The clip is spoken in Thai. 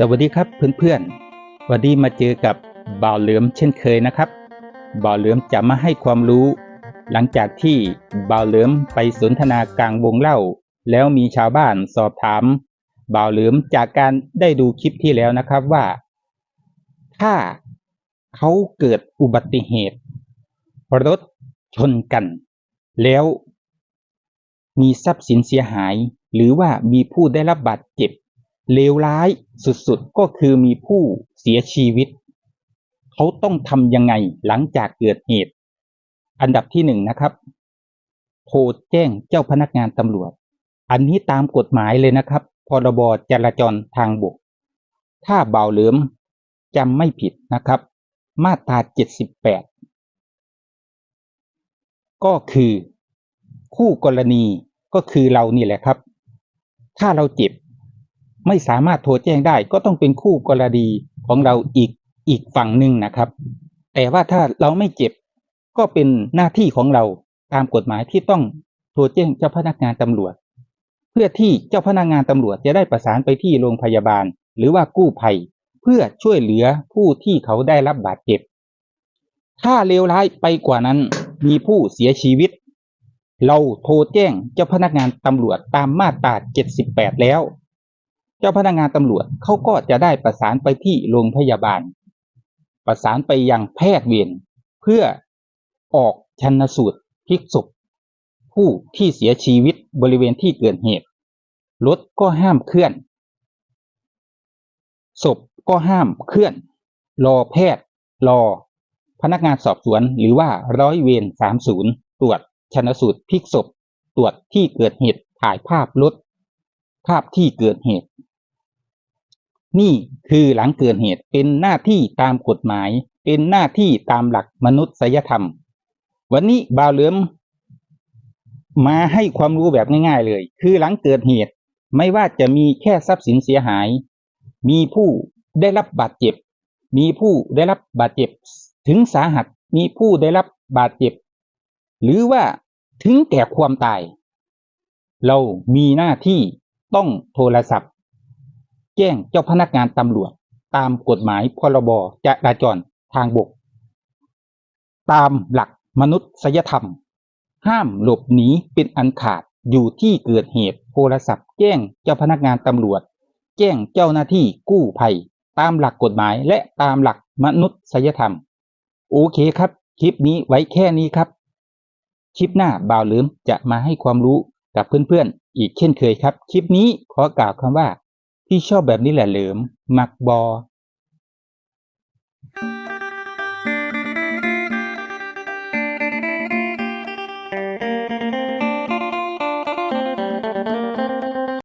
สวัสดีครับเพื่อนๆ วันนี้มาเจอกับบ่าวเหลือมเช่นเคยนะครับ บ่าวเหลือมจะมาให้ความรู้ หลังจากที่บ่าวเหลือมไปสนทนากลางวงเล่า แล้วมีชาวบ้านสอบถามบ่าวเหลือมจากการได้ดูคลิปที่แล้วนะครับว่า ถ้าเขาเกิดอุบัติเหตุรถชนกัน แล้วมีทรัพย์สินเสียหาย หรือว่ามีผู้ได้รับบาดเจ็บ เลวร้ายสุดๆ ก็คือมีผู้เสียชีวิต เขาต้องทำยังไงหลังจากเกิดเหตุ อันดับที่หนึ่งนะครับ โทรแจ้งเจ้าพนักงานตำรวจ อันนี้ตามกฎหมายเลยนะครับ พรบจราจรทางบก ถ้าเบาเหลือมจำไม่ผิดนะครับ มาตรา78ก็คือคู่กรณีก็คือเรานี่แหละครับ ถ้าเราเจ็บ ไม่สามารถโทรแจ้งได้ ก็ต้องเป็นคู่กรณีของเราอีกอีกฝั่งหนึ่งนะครับ แต่ว่าถ้าเราไม่เจ็บก็เป็นหน้าที่ของเราตามกฎหมายที่ต้องโทรแจ้งเจ้าพนักงานตำรวจ เพื่อที่เจ้าพนักงานตำรวจจะได้ประสานไปที่โรงพยาบาล หรือว่ากู้ภัย เพื่อช่วยเหลือผู้ที่เขาได้รับบาดเจ็บ ถ้าเลวร้ายไปกว่านั้นมีผู้เสียชีวิต เราโทรแจ้งเจ้าพนักงานตำรวจตามมาตรา 78 แล้ว เจ้าพนักงานตำรวจเขาก็จะได้ประสานไปที่โรงพยาบาล ประสานไปยังแพทย์เวรเพื่อออกชันสูตรพลิกศพผู้ที่เสียชีวิตบริเวณที่เกิดเหตุรถก็ห้ามเคลื่อน ศพก็ห้ามเคลื่อน รอแพทย์ รอ พนักงานสอบสวนหรือว่าร้อยเวร30ตรวจชนสูตรพลิกศพตรวจที่เกิดเหตุถ่ายภาพรถภาพที่เกิดเหตุ นี่คือหลังเกิดเหตุเป็นหน้าที่ตามกฎหมาย เป็นหน้าที่ตามหลักมนุษยธรรม วันนี้บ่าวเหลือมมาให้ความรู้แบบง่ายๆเลย คือหลังเกิดเหตุไม่ว่าจะมีแค่ทรัพย์สินเสียหาย มีผู้ได้รับบาดเจ็บ มีผู้ได้รับบาดเจ็บ ถึงสาหัสมีผู้ได้รับบาดเจ็บ หรือว่าถึงแก่ความตาย เรามีหน้าที่ต้องโทรศัพท์ แจ้งเจ้าพนักงานตำรวจ ตามกฎหมายพรบจราจรทางบก ตามหลักมนุษยธรรม ห้ามหลบหนีเป็นอันขาดอยู่ที่เกิดเหตุโทรศัพท์ แจ้งเจ้าพนักงานตำรวจ แจ้งเจ้าหน้าที่กู้ภัย ตามหลักกฎหมายและตามหลักมนุษยธรรม โอเคครับ คลิปนี้ไว้แค่นี้ครับ คลิปหน้าบ่าวลิมจะมาให้ความรู้กับเพื่อนๆอีกเช่นเคยครับ คลิปนี้ขอกล่าวคำว่า ที่ชอบแบบนี้แหละเหลิม มักบอ